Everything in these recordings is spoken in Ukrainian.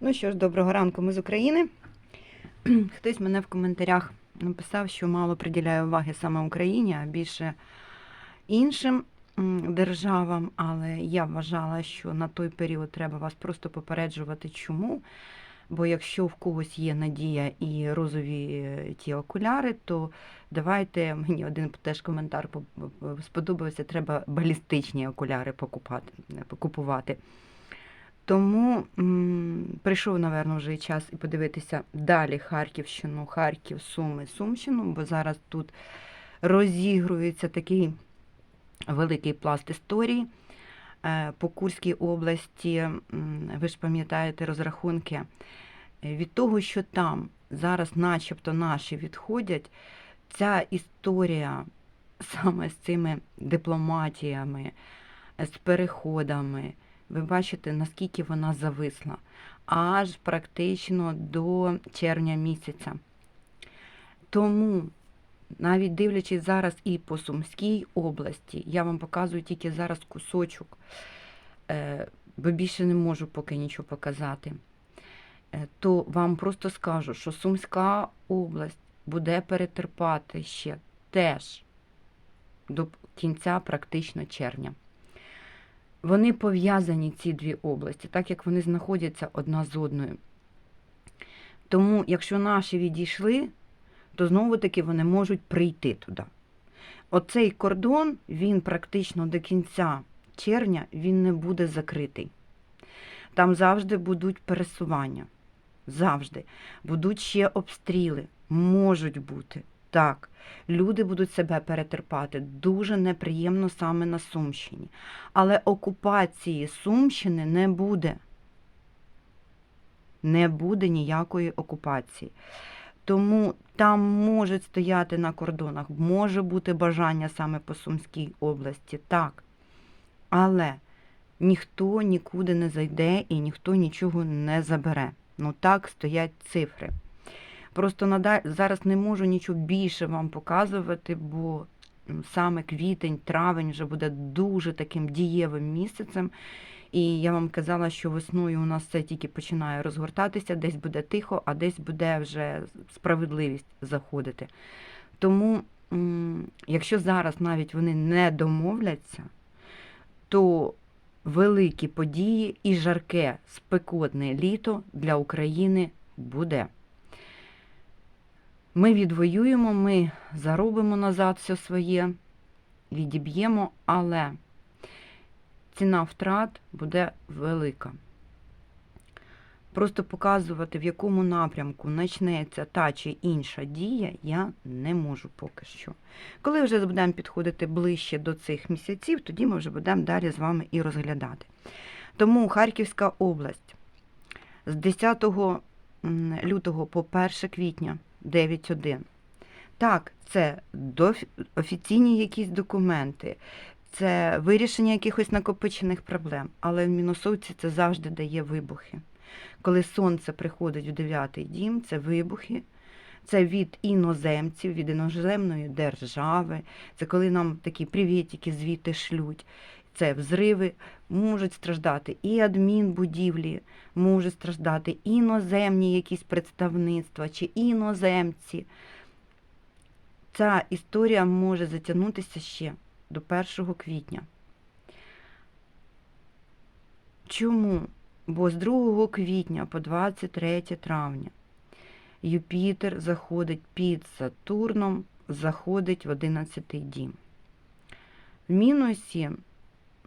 Ну що ж, доброго ранку, ми з України. Хтось мене в коментарях написав, що мало приділяє уваги саме Україні, а більше іншим державам. Але я вважала, що на той період треба вас просто попереджувати, чому. Бо якщо в когось є надія і розові е, ті окуляри, то давайте мені один теж коментар по- по- сподобався. Треба балістичні окуляри покупати, купувати. Тому м, прийшов, напевно, вже і час і подивитися далі Харківщину, Харків, Суми, Сумщину, бо зараз тут розігрується такий великий пласт історії. Е, По Курській області, ви ж пам'ятаєте розрахунки, е, від того, що там зараз начебто наші відходять, ця історія саме з цими дипломатіями, з переходами, ви бачите, наскільки вона зависла, аж практично до червня місяця. Тому, навіть дивлячись зараз і по Сумській області, я вам показую тільки зараз кусочок, е, бо більше не можу поки нічого показати, е, то вам просто скажу, що Сумська область буде перетерпати ще теж до кінця практично червня. Вони пов'язані ці дві області, так як вони знаходяться одна з одною. Тому, якщо наші відійшли, то знову таки вони можуть прийти туди. Оцей кордон, він практично до кінця червня він не буде закритий. Там завжди будуть пересування. Завжди. Будуть ще обстріли. Можуть бути. Так, люди будуть себе перетерпати. Дуже неприємно саме на Сумщині. Але окупації Сумщини не буде. Не буде ніякої окупації. Тому там можуть стояти на кордонах, може бути бажання саме по Сумській області, так. Але ніхто нікуди не зайде і ніхто нічого не забере. Ну так стоять цифри. Просто нада- зараз не можу нічого більше вам показувати, бо саме квітень, травень вже буде дуже таким дієвим місяцем. І я вам казала, що весною у нас це тільки починає розгортатися, десь буде тихо, а десь буде вже справедливість заходити. Тому, якщо зараз навіть вони не домовляться, то великі події і жарке спекотне літо для України буде. Ми відвоюємо, ми заробимо назад все своє, відіб'ємо, але ціна втрат буде велика. Просто показувати, в якому напрямку почнеться та чи інша дія, я не можу поки що. Коли вже будемо підходити ближче до цих місяців, тоді ми вже будемо далі з вами і розглядати. Тому Харківська область з 10 лютого по 1 квітня 9.1. Так, це офіційні якісь документи, це вирішення якихось накопичених проблем, але в мінусовці це завжди дає вибухи. Коли сонце приходить в дев'ятий дім, це вибухи, це від іноземців, від іноземної держави, це коли нам такі привітики звідти шлють. Це взриви, можуть страждати і адмінбудівлі, можуть страждати іноземні якісь представництва чи іноземці. Ця історія може затягнутися ще до 1 квітня. Чому? Бо з 2 квітня по 23 травня Юпітер заходить під Сатурном, заходить в 11 дім. В мінусі,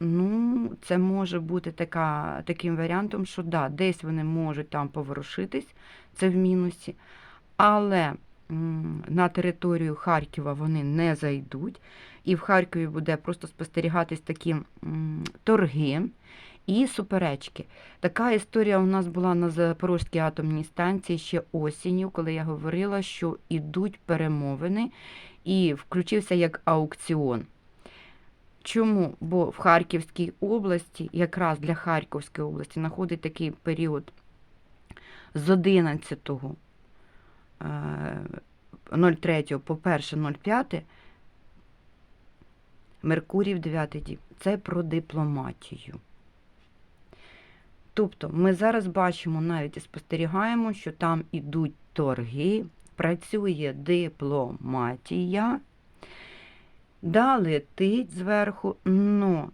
ну, це може бути така, таким варіантом, що да, десь вони можуть там поворушитись, це в мінусі, але на територію Харкова вони не зайдуть, і в Харкові буде просто спостерігатись такі торги і суперечки. Така історія у нас була на Запорізькій атомній станції ще осінню, коли я говорила, що ідуть перемовини, і включився як аукціон. Чому? Бо в Харківській області, якраз для Харківської області, знаходить такий період з 11 е, 03 по 1.05 Меркурій в 9 дім. Це про дипломатію. Тобто ми зараз бачимо навіть і спостерігаємо, що там ідуть торги, працює дипломатія, да, летить зверху, но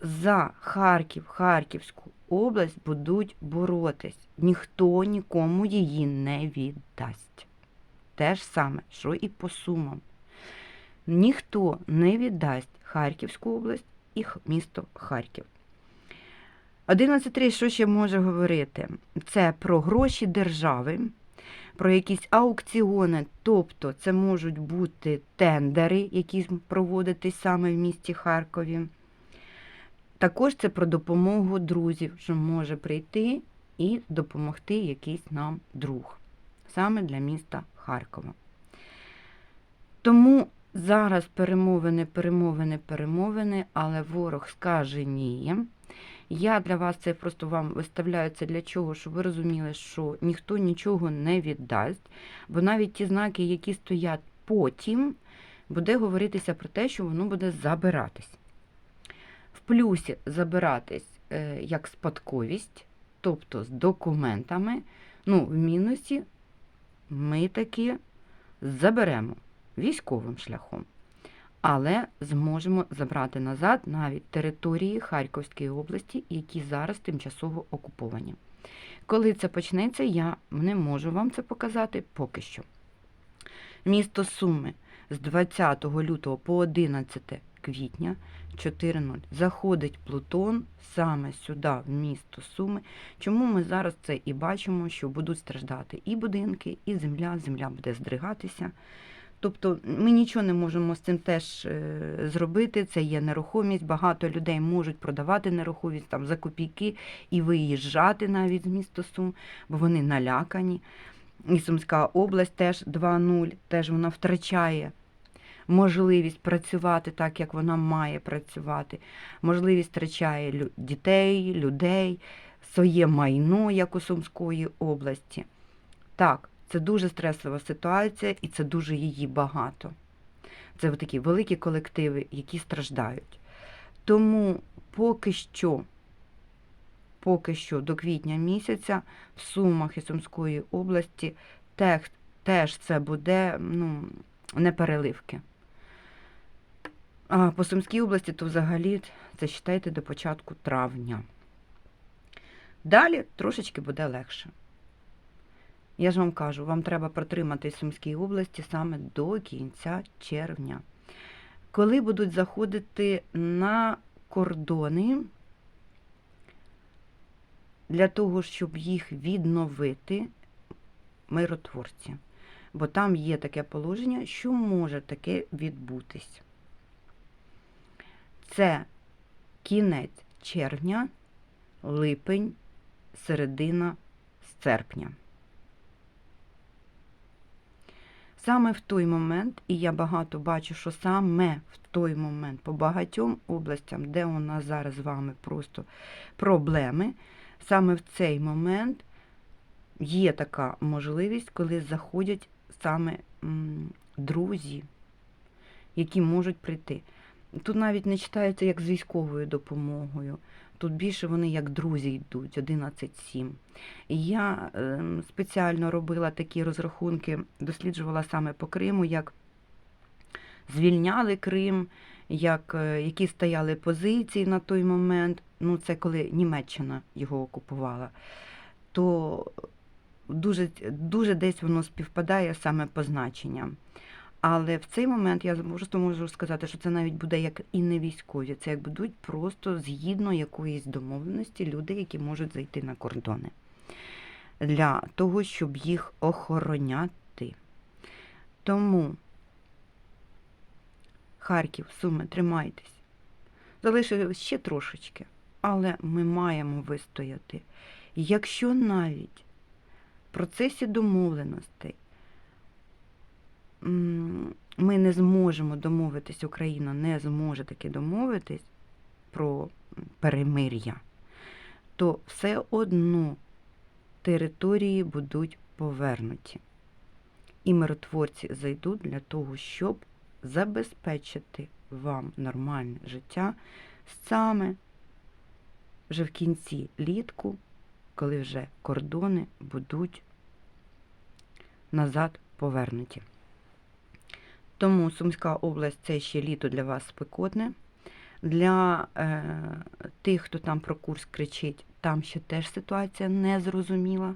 за Харків, Харківську область будуть боротись. Ніхто нікому її не віддасть. Те ж саме, що і по сумам. Ніхто не віддасть Харківську область і місто Харків. 11.3, що ще може говорити? Це про гроші держави, про якісь аукціони, тобто це можуть бути тендери, які проводитись саме в місті Харкові. Також це про допомогу друзів, що може прийти і допомогти якийсь нам друг, саме для міста Харкова. Тому зараз перемовини, перемовини, перемовини, але ворог скаже ні. Я для вас це просто вам виставляю це для чого, щоб ви розуміли, що ніхто нічого не віддасть, бо навіть ті знаки, які стоять потім, буде говоритися про те, що воно буде забиратись. В плюсі забиратись е, як спадковість, тобто з документами. Ну, в мінусі ми таки заберемо військовим шляхом. Але зможемо забрати назад навіть території Харківської області, які зараз тимчасово окуповані. Коли це почнеться, я не можу вам це показати поки що. Місто Суми з 20 лютого по 11 квітня 4.0 заходить Плутон саме сюди, в місто Суми. Чому ми зараз це і бачимо, що будуть страждати і будинки, і земля, земля буде здригатися. Тобто ми нічого не можемо з цим теж е, зробити. Це є нерухомість. Багато людей можуть продавати нерухомість там за копійки і виїжджати навіть з міста Сум, бо вони налякані. І Сумська область теж 2.0, теж вона втрачає можливість працювати так, як вона має працювати. Можливість втрачає дітей, людей, своє майно, як у Сумської області. Так, це дуже стресова ситуація, і це дуже її багато. Це такі великі колективи, які страждають. Тому поки що, поки що до квітня місяця в Сумах і Сумської області теж, теж це буде ну, не переливки. А по Сумській області, то взагалі це вважайте до початку травня. Далі трошечки буде легше. Я ж вам кажу, вам треба протриматись в Сумській області саме до кінця червня. Коли будуть заходити на кордони для того, щоб їх відновити миротворці. Бо там є таке положення, що може таке відбутись. Це кінець червня, липень, середина серпня. Саме в той момент, і я багато бачу, що саме в той момент по багатьом областям, де у нас зараз з вами просто проблеми, саме в цей момент є така можливість, коли заходять саме друзі, які можуть прийти. Тут навіть не читається як з військовою допомогою. Тут більше вони як друзі йдуть, 11-7. І я е, спеціально робила такі розрахунки, досліджувала саме по Криму, як звільняли Крим, як, е, які стояли позиції на той момент. Ну, це коли Німеччина його окупувала, то дуже, дуже десь воно співпадає саме по значенням. Але в цей момент я просто можу сказати, що це навіть буде як і не військові, це як будуть просто згідно якоїсь домовленості люди, які можуть зайти на кордони для того, щоб їх охороняти. Тому Харків, Суми, тримайтесь. Залишилось ще трошечки, але ми маємо вистояти. Якщо навіть в процесі домовленостей ми не зможемо домовитись, Україна не зможе таки домовитись про перемир'я, то все одно території будуть повернуті. І миротворці зайдуть для того, щоб забезпечити вам нормальне життя саме вже в кінці літку, коли вже кордони будуть назад повернуті. Тому Сумська область це ще літо для вас спекотне. Для е, тих, хто там про курс кричить, там ще теж ситуація незрозуміла.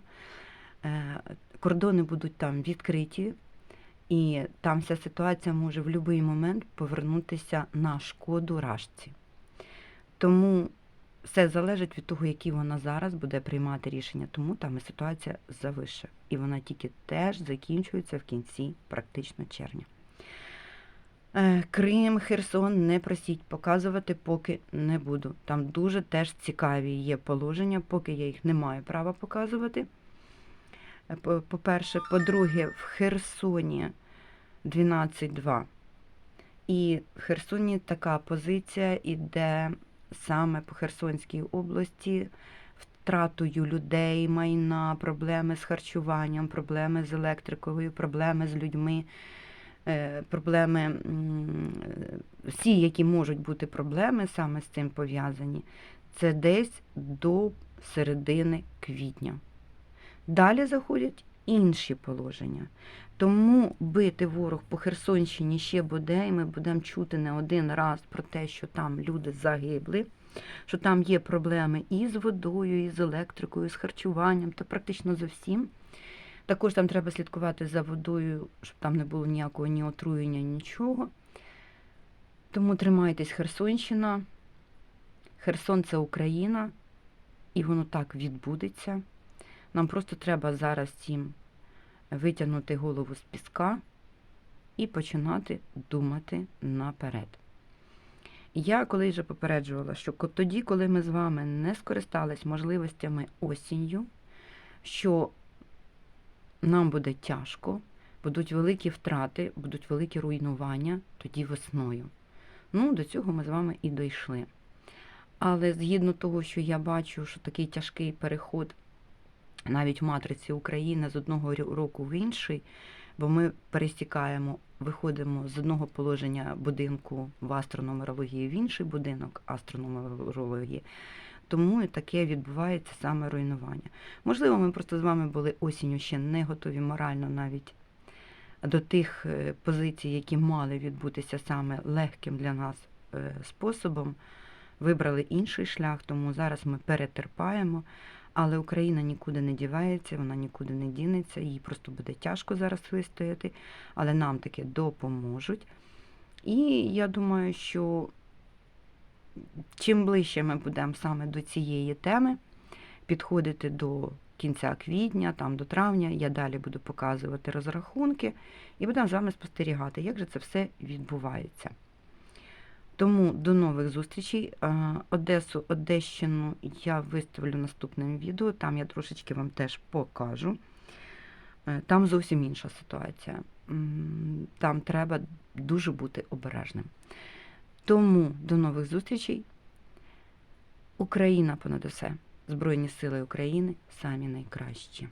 Е, кордони будуть там відкриті, і там вся ситуація може в будь-який момент повернутися на шкоду рашці. Тому все залежить від того, які вона зараз буде приймати рішення. Тому там і ситуація завише. І вона тільки теж закінчується в кінці практично червня. Е, Крим, Херсон не просіть показувати, поки не буду. Там дуже теж цікаві є положення, поки я їх не маю права показувати. Е, по- По-перше, по-друге, в Херсоні 12.2. І в Херсоні така позиція іде саме по Херсонській області втратою людей, майна, проблеми з харчуванням, проблеми з електрикою, проблеми з людьми, проблеми, е, всі, які можуть бути проблеми саме з цим пов'язані, це десь до середини квітня. Далі заходять інші положення. Тому бити ворог по Херсонщині ще буде, і ми будемо чути не один раз про те, що там люди загибли, що там є проблеми і з водою, і з електрикою, і з харчуванням, та практично з усім. Також там треба слідкувати за водою, щоб там не було ніякого ні отруєння, нічого. Тому тримайтесь, Херсонщина. Херсон це Україна, і воно так відбудеться. Нам просто треба зараз всім витягнути голову з піска і починати думати наперед. Я колись вже попереджувала, що тоді, коли ми з вами не скористались можливостями осінню, що нам буде тяжко, будуть великі втрати, будуть великі руйнування тоді весною. Ну, до цього ми з вами і дійшли. Але згідно того, що я бачу, що такий тяжкий переход навіть в матриці України з одного року в інший, бо ми пересікаємо, виходимо з одного положення будинку в астрономерології в інший будинок астрономерології. Тому і таке відбувається саме руйнування. Можливо, ми просто з вами були осінню ще не готові морально навіть до тих е, позицій, які мали відбутися саме легким для нас е, способом. Вибрали інший шлях, тому зараз ми перетерпаємо. Але Україна нікуди не дівається, вона нікуди не дінеться, їй просто буде тяжко зараз вистояти, але нам таки допоможуть. І я думаю, що чим ближче ми будемо саме до цієї теми, підходити до кінця квітня, там до травня, я далі буду показувати розрахунки і будемо з вами спостерігати, як же це все відбувається. Тому до нових зустрічей. Е, Одесу, Одещину я виставлю наступним відео. Там я трошечки вам теж покажу. Е, Там зовсім інша ситуація. Там треба дуже бути обережним. Тому до нових зустрічей. Україна понад усе. Збройні сили України самі найкращі.